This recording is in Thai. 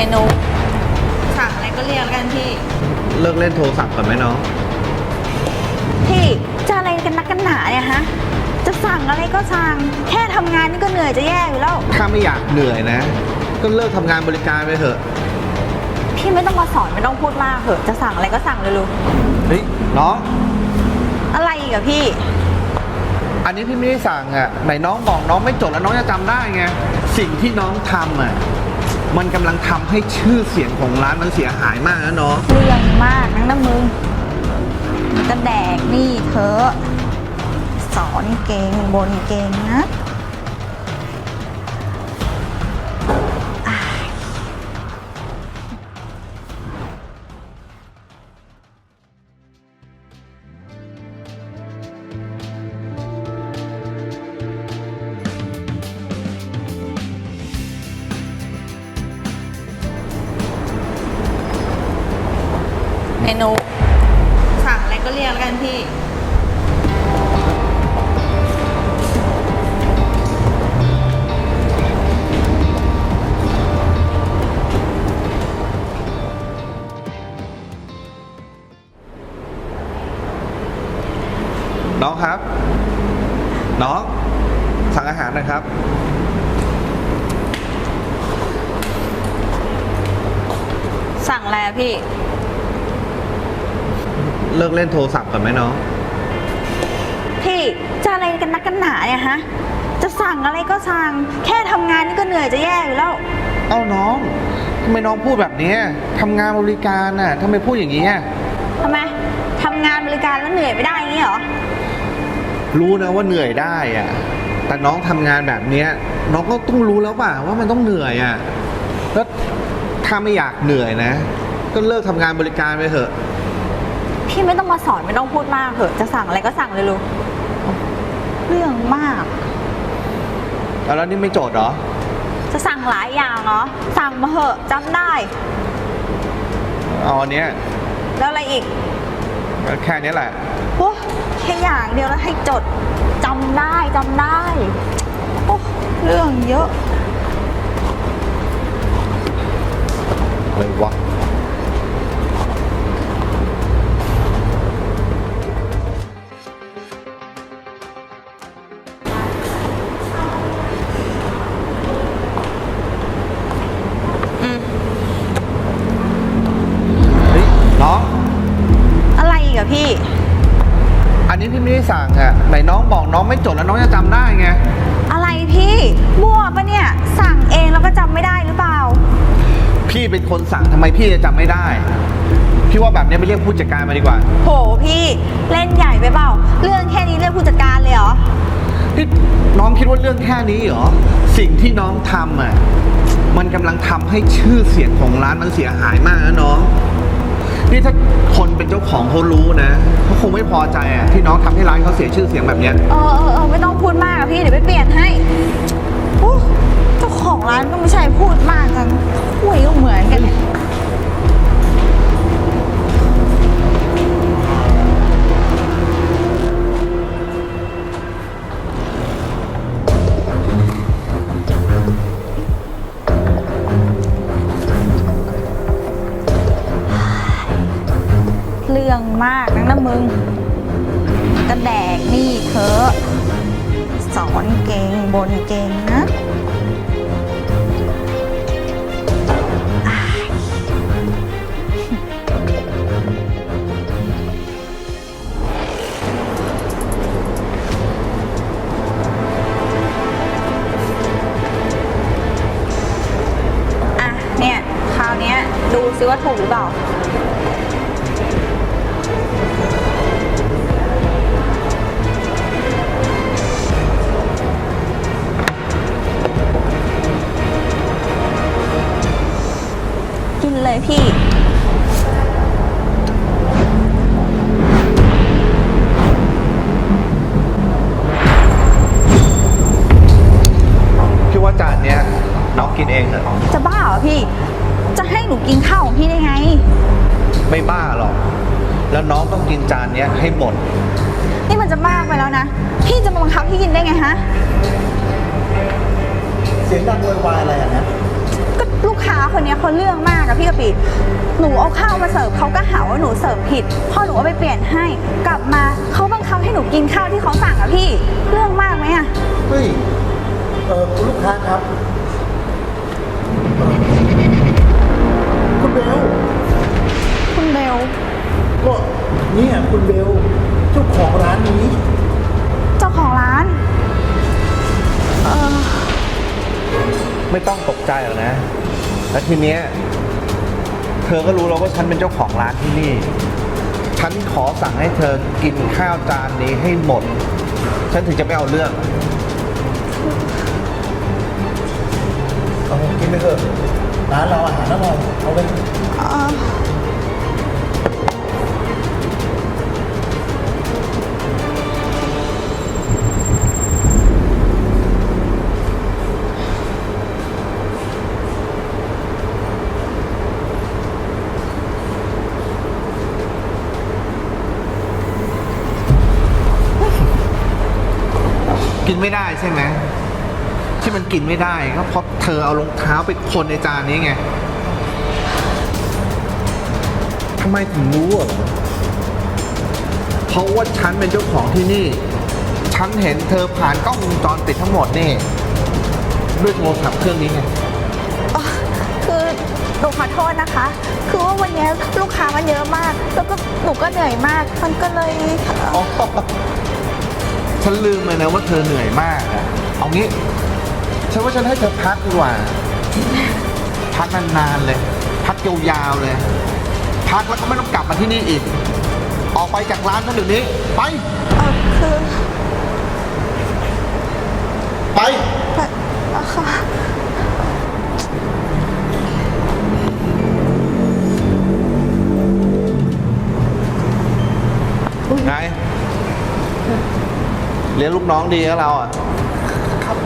มนูสั่งอะไรก็เรียกแล้วกันพี่ เลิกเล่นโทรศัพท์ก่อนไหมน้อง พี่จะอะไรกันนักกันหนาเนี่ยฮะ จะสั่งอะไรก็สั่ง แค่ทำงานนี่ก็เหนื่อยจะแย่อยู่แล้ว ถ้าไม่อยากเหนื่อยนะ ก็เลิกทำงานบริการไปเถอะ พี่ไม่ต้องมาสอนไม่ต้องพูดมากเถอะจะสั่งอะไรก็สั่งเลยลูกเฮ้ยน้อง อะไรอีกอะพี่ อันนี้พี่ไม่ได้สั่งอะไหนน้องบอกน้องไม่จดแล้วน้องจะจำได้ไง สิ่งที่น้องทำอะ มันกำลังทำให้ชื่อเสียงของร้านมันเสียหายมากนะเนาะเรื่องมากนังนะมึงมันก็แดกนี่เธอะสอนเก่งบนเก่งนะ ก็เรียกแล้วกันพี่ น้องครับ น้อง สั่งอาหารหนะครับ สั่งอะไรอะพี่ เลิกเล่นโทรศัพท์ก่อนไหมน้องพี่จะอะไรกันนักกันหนาเนี่ยฮะ จะสั่งอะไรก็สั่ง แค่ทำงานนี่ก็เหนื่อยจะแย่อยู่แล้ว เอ้าน้องทำไมน้องพูดแบบนี้ทำงานบริการน่ะทำไมพูดอย่างนี้อะทำไมทำงานบริการแล้วเหนื่อยไม่ได้อย่างนี้เหรอ รู้นะว่าเหนื่อยได้อะแต่น้องทำงานแบบเนี้ยน้องก็ต้องรู้แล้วป่ะว่ามันต้องเหนื่อยอะแล้วถ้าไม่อยากเหนื่อยนะ ก็เลิกทำงานบริการไปเถอะ พี่ไม่ต้องมาสอนไม่ต้องพูดมากเถอะจะสั่งอะไรก็สั่งเลยลูกเรื่องมากแล้วนี่ไม่โจทย์เหรอ จะสั่งหลายอย่างเนาะสั่งมาเหอะจำได้ เอาอันเนี้ยแล้วอะไรอีกก็แค่นี้แหละ โอ้แค่อย่างเดียวแล้วให้จดจำได้จำได้โอ้เรื่องเยอะ อะไรวะ นนี้พี่ไม่ได้สั่งอะไหนน้องบอกน้องไม่จดแล้วน้องจะจำได้ไง อะไรพี่มั่วปะเนี่ย สั่งเองแล้วก็จำไม่ได้หรือเปล่า พี่เป็นคนสั่งทำไมพี่จะจำไม่ได้ พี่ว่าแบบนี้ไปเรียกผู้จัดการมาดีกว่าโหพี่เล่นใหญ่ไปเปล่า เรื่องแค่นี้เรียกผู้จัดการเลยเหรอ นี่น้องคิดว่าเรื่องแค่นี้เหรอ สิ่งที่น้องทำอะมันกำลังทำให้ชื่อเสียงของร้านมันเสียหายมากนะน้อง นี่ถ้าคนเป็นเจ้าของเขารู้นะเขาคงไม่พอใจอะที่น้องทำให้ร้านเขาเสียชื่อเสียงแบบเนี้ยเออเออเออไม่ต้องพูดมากอะพี่เดี๋ยวไปเปลี่ยนให้โอ้เจ้าของร้านก็ไม่ใช่พูดมากจังคุยก็เหมือนกันเนี่ย เรื่องมากนักนะมึงก็แดกนี่เถอะสอนเก่งบนเก่งนะอะเนี่ยคราวเนี้ยดูซิว่าถูกหรือเปล่า นเลยพี่ พี่ว่าจานเนี้ยน้องกินเองเถอะจะบ้าเหรอพี่ จะให้หนูกินข้าวของพี่ได้ไง ไม่บ้าหรอก แล้วน้องต้องกินจานเนี้ยให้หมด นี่มันจะมากไปแล้วนะ พี่จะมาบังคับพี่กินได้ไงฮะ เสียงดังโวยวายอะไรอะนะก็ ลูกค้าคนนี้เขาเรื่องมากอะพี่กะปิ หนูเอาข้าวมาเสิร์ฟเขาก็หาว่าหนูเสิร์ฟผิด พอหนูเอาไปเปลี่ยนให้ กลับมาเขาบังคับให้หนูกินข้าวที่เขาสั่งอะพี่ เรื่องมากไหมอะเฮ้ย เออคุณลูกค้าครับเอ่อคุณเบล คุณเบลก็เนี่ยคุณเบลเจ้าของร้านนี้ เจ้าของร้านเออไม่ต้องตกใจหรอกนะ แล้วทีเนี้ยเธอก็รู้แล้วว่าฉันเป็นเจ้าของร้านที่นี่ ฉันขอสั่งให้เธอกินข้าวจานนี้ให้หมด ฉันถึงจะไม่เอาเรื่องเอากินไปเถอะร้านเราอาหารอร่อยเอาไปเออ กินไม่ได้ใช่ไหมที่มันกินไม่ได้ก็เพราะเธอเอารองเท้าไปคนในจานนี้ไงทำไมถึงรู้อะเพราะว่าฉันเป็นเจ้าของที่นี่ ฉันเห็นเธอผ่านกล้องวงจรปิดทั้งหมดนี่ ด้วยโทรศัพท์เครื่องนี้ไงเอ่อคือหนูขอโทษนะคะ คือว่าวันนี้ลูกค้ามันเยอะมาก แล้วก็หนูก็เหนื่อยมาก มันก็เลยเอ่ออ๋อ ฉันลืมไปนะว่าเธอเหนื่อยมากอะเอางี้ ฉันว่าฉันให้เธอพักดีกว่า พักนานๆเลย พักยาวๆเลย พักแล้วก็ไม่ต้องกลับมาที่นี่อีก ออกไปจากร้านฉันเดี๋ยวนี้ ไป เออคือไปเอ่อเอ่อค่ะ เลี้ยงลูกน้องดีกับเราอะ ครับ